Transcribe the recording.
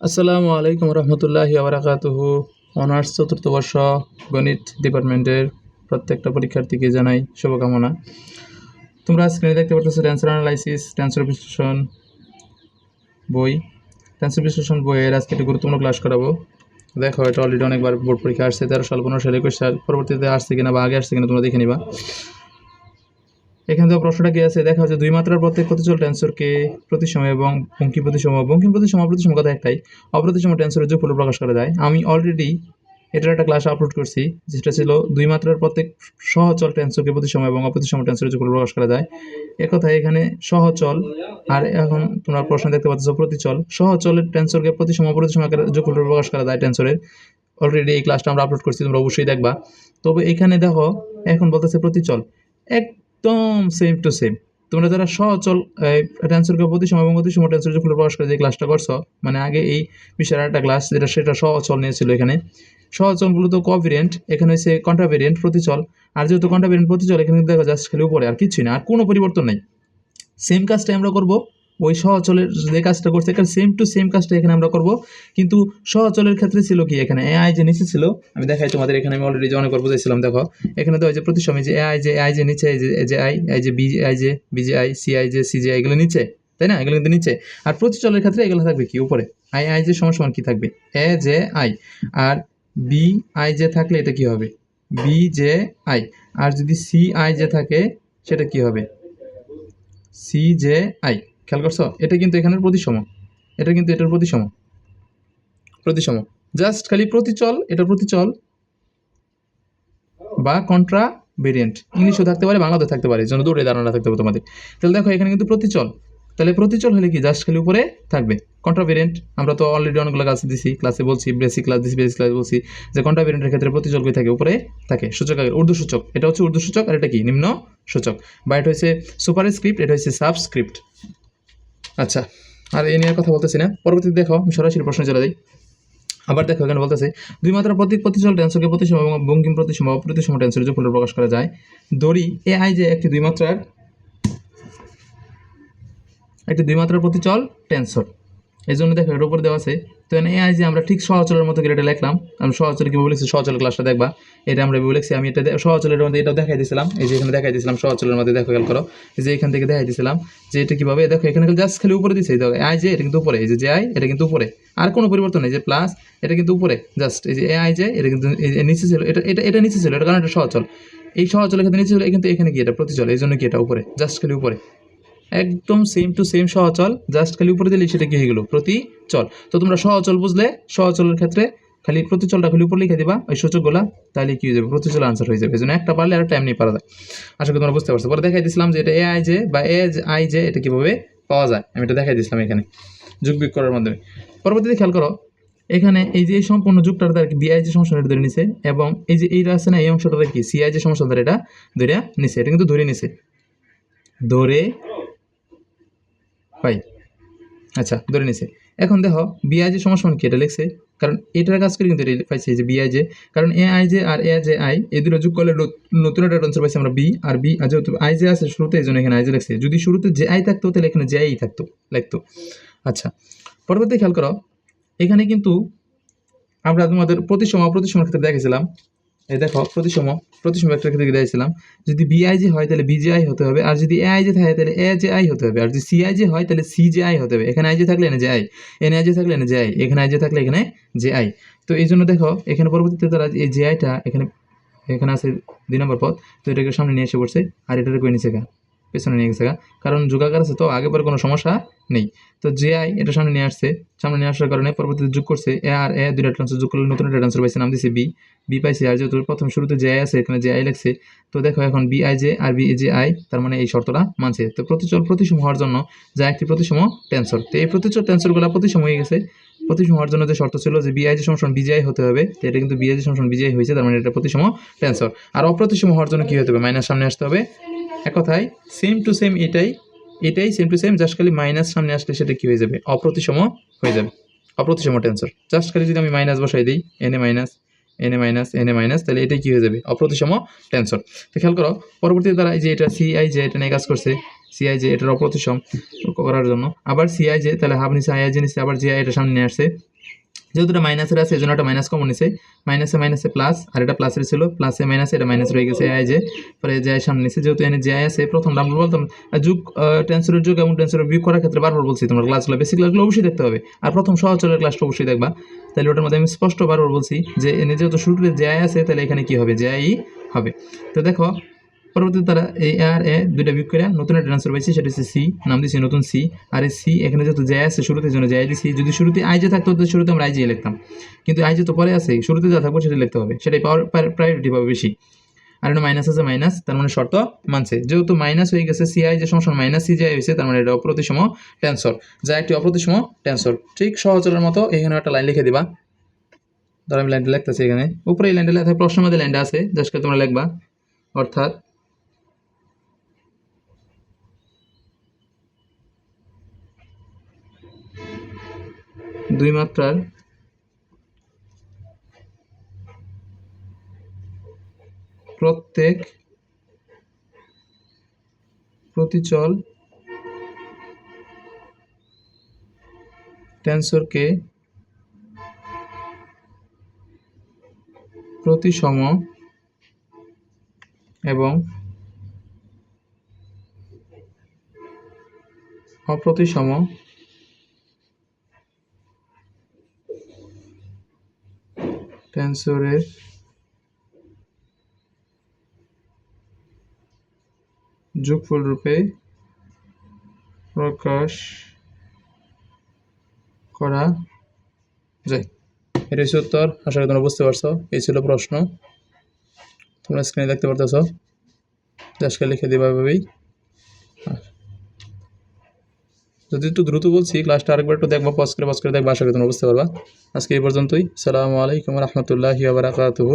আসসালামু আলাইকুম রহমতুল্লাহি আবরাকাতুহু। অনার্স চতুর্থ বর্ষ গণিত ডিপার্টমেন্টের প্রত্যেকটা পরীক্ষার্থীকে জানাই শুভকামনা। তোমরা স্ক্রিনে দেখতে পাচ্ছ ট্যান্সার অ্যানালাইসিস ট্যান্সার বিশ্লেষণ বই। ট্যান্সার বিশ্লেষণ বইয়ের আজকে একটি গুরুত্বপূর্ণ ক্লাস করাবো। দেখো, এটা অলরেডি অনেকবার বোর্ড পরীক্ষা আসছে তেরো সাল, পনেরো সাল, একুশ সাল, পরবর্তীতে আসছে কিনা বা আগে আসছে কিনা তোমরা দেখে নিবা। এখান থেকে প্রশ্নটা কি আছে? দেখা যাচ্ছে দুই মাত্রার প্রত্যেক প্রতিচল টেন্সরকে প্রতিসম এবং বঙ্কিম প্রতিসম। বঙ্কিম প্রতিসম, অপ্রতিসম কথা একটাই। অপ্রতিসম টেন্সরের যোগফল প্রকাশ করা যায় আমি অলরেডি এটার একটা ক্লাস আপলোড করছি, যেটা ছিল দুই মাত্রার প্রত্যেক সহচল টেন্সরকে প্রতিসম এবং অপ্রতিসম টেন্সরের যোগফল প্রকাশ করা যায় একথায় এখানে সহচল, আর এখন তোমরা প্রশ্ন দেখতে পাচ্ছ প্রতিচল। সহচলের টেন্সরকে প্রতিসম, অপ্রতিসম আকারে যোগফল প্রকাশ করা যায় টেন্সরের। অলরেডি এই ক্লাসটা আমরা আপলোড করছি, তোমরা অবশ্যই দেখবা। তবে এখানে দেখো, এখন বলতেছে প্রতিচল। একদম সেম টু সেম তোমরা যারা সচল ট্যান্সরকে প্রতিসম এবং প্রতিসম ট্যান্সর খুলে প্রকাশ করে যে ক্লাসটা করছ মানে আগে এই বিষয়ের একটা ক্লাস যেটা সেটা সচল নিয়েছিল এখানে। সচলগুলো তো কভিরিয়েন্ট এখানে হচ্ছে কন্ট্রাভেরিয়েন্ট প্রতিচল। আর যেহেতু কন্ট্রাভেরিয়েন্ট প্রতিচল, এখানে দেখো জাস্ট খালি উপরে, আর কিছুই না, আর কোনো পরিবর্তন নেই। সেম কাজটাই আমরা করব ওই সহচলের যে কাজটা করছে, এখানে সেম টু সেম কাজটা এখানে আমরা করব। কিন্তু সহচলের ক্ষেত্রে ছিল কি? এখানে এ আই যে নিচে ছিল, আমি দেখাই তোমাদের, এখানে আমি অলরেডি অনেকবার বুঝাইছিলাম, দেখো। এখানে তো ওই যে প্রতিসময় যে এ আই যে আই যে নিচে যে যে আই এই যে বি আই যে B J I C I যে সি যে, এগুলো নিচে, তাই না? এগুলো কিন্তু নিচে। আর প্রতিচলের ক্ষেত্রে এগুলো থাকবে কি? উপরে। আই আই যে সমান কি থাকবে? এ যে আই আর বি আই যে থাকলে এটা কি হবে? বি যে আই আর যদি সি আই যে থাকে, সেটা কি হবে? সি জে আই খেয়াল করছ? এটা কিন্তু এখানের প্রতিসম। এটা কিন্তু এটার প্রতিসম। প্রতিসম। জাস্ট খালি প্রতিচল, এটা প্রতিচল বা কন্ট্রা ভেরিয়েন্ট ইংলিশও থাকতে পারে বাংলাতে থাকতে পারে জন্য দৌড়ে ধারণা থাকতে হবে তোমাদের। তাহলে দেখো, এখানে কিন্তু প্রতিচল। তাহলে প্রতিচল হলে কি? জাস্ট খালি উপরে থাকবে। কন্ট্রা ভেরিয়েন্ট আমরা তো অলরেডি অনেকগুলো ক্লাসে দিছি ক্লাসে বলছি বেসিক ক্লাস দিছি বেসিক ক্লাস বলছি, যে কন্ট্রা ভেরিয়েন্টের ক্ষেত্রে প্রতিচল কই থাকে? উপরে থাকে। সূচক আগে উর্দু সূচক এটা হচ্ছে উর্দু সূচক আর এটা কি? নিম্ন সূচক বা এটা হচ্ছে সুপার স্ক্রিপ্ট এটা হচ্ছে সাবস্ক্রিপ্ট আচ্ছা আর এ নিয়ে কথা বলতেছি না। পরবর্তীতে দেখো সরাসরি প্রশ্ন চলে যাই। আবার দেখো, এখানে বলতেছে, দুই মাত্রা প্রতীক প্রতিচল টেন্সরকে প্রতিসম এবং বঙ্কিম প্রতিসম অপ্রতিসম যে যোগফল প্রকাশ করা যায়। দড়ি এ আই যে একটি দুই মাত্রার, একটি দুই মাত্রার প্রতিচল টেন্সর এই জন্য দেখো এর উপর দেওয়া আছে, তো এখানে এ আই যে আমরা ঠিক সহচলের মতো করে এটা লিখলাম, আমি সহচলে কীভাবে লিখছি সহচল ক্লাসটা দেখবা, এটা আমরা লিখছি আমি এটা সহচলের মধ্যে এটাও দেখাই দিয়েছিলাম এই যে এখানে দেখাই দিয়েছিলাম সহচলের মধ্যে, দেখো খেয়াল করো যে এখান থেকে দেখাই দিয়েছিলাম যে এটা কীভাবে, দেখো এখানে জাস্ট খালি উপরে দিচ্ছে দেখো আই যে, এটা কিন্তু উপরে, এই যে যে আই এটা কিন্তু উপরে, আর কোনো পরিবর্তন নেই যে প্লাস এটা কিন্তু উপরে জাস্ট এই যে এ আই যে, এটা কিন্তু নিচে ছিল, এটা এটা এটা নিচে ছিল এটা কারণ এটা সহচল এই সহচলের ক্ষেত্রে নিচে ছিল কিন্তু এখানে কি এটা প্রতিচল, এই জন্য কি এটা উপরে জাস্ট খালি উপরে। একদম সেম টু সেম সহচল জাস্ট খালি উপরে দিলে সেটা কি হয়ে গেলো? প্রতিচল তো তোমরা সহচল বুঝলে সহচলের ক্ষেত্রে খালি প্রতিচলটা খালি উপরে লিখে দিবা, ওই সূচকগুলা তাহলে কি হয়ে যাবে? প্রতিচল আনসার হয়ে যাবে। এই জন্য একটা পারলে আর টাইম নিয়ে পারা যায়। আশা করি তোমরা বুঝতে পারছ। পরে দেখাই দিয়েছিলাম যে এটা এ আই জে বা এ আই জে এটা কীভাবে পাওয়া যায়। আমি এটা দেখাই দিয়েছিলাম এখানে। যোগ বিয়োগ করার মাধ্যমে। পরবর্তীতে খেয়াল করো, এখানে এই যে সম্পূর্ণ যুগটার দ্বারা বিআই যে সমস্যাটা ধরে নিছে এবং এই যে এইটা আছে না, এই অংশটা কি সিআই যে সমস্যা ধরে এটা ধরে নিছে। এটা কিন্তু ধরে নিছে। ধরে পাই আচ্ছা ধরে নিছে এখন দেখো বিআই যে কি? এটা লিখছে, কারণ এটার কাজ করে কিন্তু এটা পাইছি যে বিআই যে কারণ এ আই যে আর এ যে আই এই দুটো যোগ করলে নতুন একটা আনসার পাইছি আমরা বি আর বি আর যেহেতু আই যে আছে শুরুতে, এই জন্য এখানে আই যে লিখছে। যদি শুরুতে যে আই থাকতো, তাহলে এখানে যে আই থাকতো, লিখতো। আচ্ছা পরবর্তী খেয়াল করো, এখানে কিন্তু আমরা তোমাদের প্রতিসম প্রতিসমের ক্ষেত্রে দেখেছিলাম এই দেখো, প্রতিসম প্রতিসম একটা ক্ষেত্রে দেখেছিলাম যদি বিআইজি হয় তাহলে বিজেআই হতে হবে, আর যদি এআইজি থাকে তাহলে এ জে আই হতে হবে, আর যদি সিআইজি হয় তাহলে সিজেআই হতে হবে। এখানে আইজি থাকলে এনে জে আই এনে আইজি থাকলে এনে জে আই এখানে আইজি থাকলে এখানে জে আই তো এই জন্য দেখো, এখানে পরবর্তীতে তারা এই জে আইটা এখানে এখানে আছে দুই নম্বর পথ, তো এটাকে সামনে নিয়ে এসে পড়ছে, আর এটাকে নিচে গা? পেছনে নিয়ে গেছে কারণ যোগাকার আছে তো, আগে পরে কোনো সমস্যা নেই। তো জে আই এটা সামনে নিয়ে আসছে। সামনে নিয়ে আসার কারণে পরবর্তীতে যোগ করছে এ আর এ দুইটা ট্রান্সফার যোগ করলে নতুন একটা ট্রান্সফার পাইছে, নাম দিছে বি বি পাইছে, আর যেহেতু প্রথম শুরুতে জে আই আছে, এখানে জে আই লাগছে তো দেখো এখন B I J R B J I তার মানে এই শর্তটা মানছে। তো প্রতিচল প্রতিসম হওয়ার জন্য যা একটি প্রতিসম টেন্সর তো এই প্রতিচল টেন্সরগুলো প্রতিসম হয়ে গেছে। প্রতিসম হওয়ার জন্য যে শর্ত ছিল যে বিআই যে সমসন বিজিআই হতে হবে, তো এটা কিন্তু বিআই যে সমসন বিজিআই হয়েছে, তার মানে এটা প্রতিসম টেন্সর আর অপ্রতিসম হওয়ার জন্য কি হতে হবে? মাইনাস সামনে আসতে হবে। এক কথায় সেম টু সেম এটাই এটাই সেম টু সেম জাস্ট খালি মাইনাস সামনে আসলে সেটা কি হয়ে যাবে? অপ্রতিসম হয়ে যাবে। অপ্রতিসম টেন্সর জাস্ট খালি যদি আমি মাইনাস বসাই দিই এনে মাইনাস এনে মাইনাস এনে মাইনাস তাহলে এটাই কি হয়ে যাবে? অপ্রতিসম টেন্সর তো খেয়াল করো, পরবর্তীতে তারা যে এটা সিআই যে এটা নিয়ে কাজ করছে সিআই যে এটার অপ্রতিসম করার জন্য। আবার সিআই যে তাহলে হাফ নিচে আই যে নিচে, আবার জিআই এটা সামনে আসছে যেহেতু এটা মাইনাসের আছে, এই জন্য একটা মাইনাস কমন নিছে। মাইনাসে মাইনাসে প্লাস আর এটা প্লাসের ছিল। প্লাসে মাইনাসে এটা মাইনাস রয়ে গেছে আই যে পরে যে আই সামনে নিছে, যেহেতু এনে যে আই আছে, প্রথম আমরা বলতাম যুগ টেন্সরের যুগ এবং টেন্সরের বিয়োগ করার ক্ষেত্রে বারবার বলছি, তোমার ক্লাসগুলো বেসিক ক্লাসগুলো অবশ্যই দেখতে হবে। আর প্রথম সহচরের ক্লাসটা অবশ্যই দেখবা। তাহলে ওটার মধ্যে আমি স্পষ্ট বারবার বলছি যে, এনে যেহেতু শুরুতে যে আই আছে, তাহলে এখানে কি হবে? যে আই হবে। তো দেখো পরবর্তীতে তারা এই আর এ দুইটা বিয়োগ করে নতুন একটা ট্রান্সফার পাইছি, সেটা হচ্ছে সি নাম দিয়েছি নতুন সি আর এই সি এখানে যেহেতু জে আছে, শুরুতে জন্য জে দিছি যদি শুরুতে আই যে থাকতো শুরুতে আমরা আই যে লিখতাম। কিন্তু আই যে তো পরে আছে, শুরুতে যা থাকব সেটা লিখতে হবে। সেটাই পাওয়ার প্রায়োরিটি পাবে বেশি। আর এটা মাইনাস আছে মাইনাস তার মানে শর্ত মানছে। যেহেতু মাইনাস হয়ে গেছে সি আই যে সমস্যা মাইনাস সি যে হয়েছে, তার মানে এটা অপ্রতিসম টেন্সর যা একটি অপ্রতিসম টেন্সর ঠিক সহচরের মতো এখানে একটা লাইন লিখে দিবা। ধর আমি লাইনটা লিখতেছি এখানে। উপরে এই লাইনটা লেখা প্রশ্নের মধ্যে লাইনটা আছে জাস্ট তোমরা লিখবা। অর্থাৎ দুই মাত্রার প্রত্যেক প্রতিচল টেন্সরকে প্রতিসম এবং অপ্রতিসম টেন্সরের যোগফল রূপে প্রকাশ করা যায়। এটা হচ্ছে উত্তর। আশা করি তোমরা বুঝতে পারছ। এই ছিল প্রশ্ন। তোমরা স্ক্রিনে দেখতে পারতেছো। দেশকে লিখে দিবা এভাবেই আর যদি একটু দ্রুত বলছি ক্লাসটা আরেকবার একটু দেখবা পজ করে পজ করে দেখব, আশা করি তোমরা বুঝতে পারবা। আজকে এই পর্যন্তই। সালামু আলাইকুম রহমতুল্লাহি বারাকাতুহু।